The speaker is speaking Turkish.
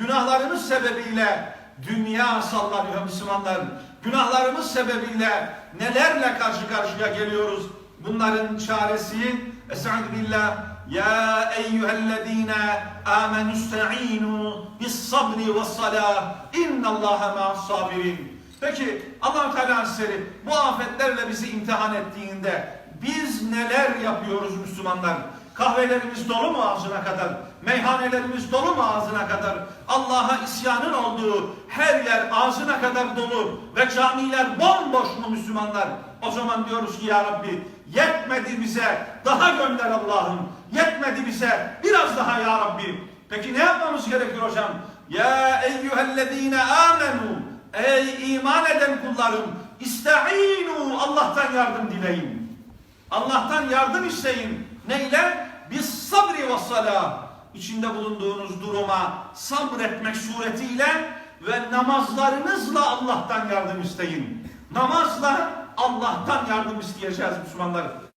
Günahlarımız sebebiyle dünya sallanıyor Müslümanlar. Günahlarımız sebebiyle nelerle karşı karşıya geliyoruz? Bunların çaresi Estaizu billah Ya eyyühellezine amenu ista'inu bis sabri ve salah innallaha ma'as sabirin Peki allah Teala Hazretleri bu afetlerle bizi imtihan ettiğinde biz neler yapıyoruz Müslümanlar? Kahvelerimiz dolu mu ağzına kadar? Meyhanelerimiz dolu mu ağzına kadar? Allah'a isyanın olduğu her yer ağzına kadar dolu ve camiler bomboş mu Müslümanlar? O zaman diyoruz ki ya Rabbi yetmedi bize daha gönder Allah'ım. Yetmedi bize biraz daha ya Rabbi. Peki ne yapmamız gerekiyor hocam? Ya eyyühellezine amenu Ey iman eden kullarım İsta'inu Allah'tan yardım dileyin. Allah'tan yardım isteyin. Neyle? Ve salah. İçinde bulunduğunuz duruma sabretmek suretiyle ve namazlarınızla Allah'tan yardım isteyin. Namazla Allah'tan yardım isteyeceğiz Müslümanlar.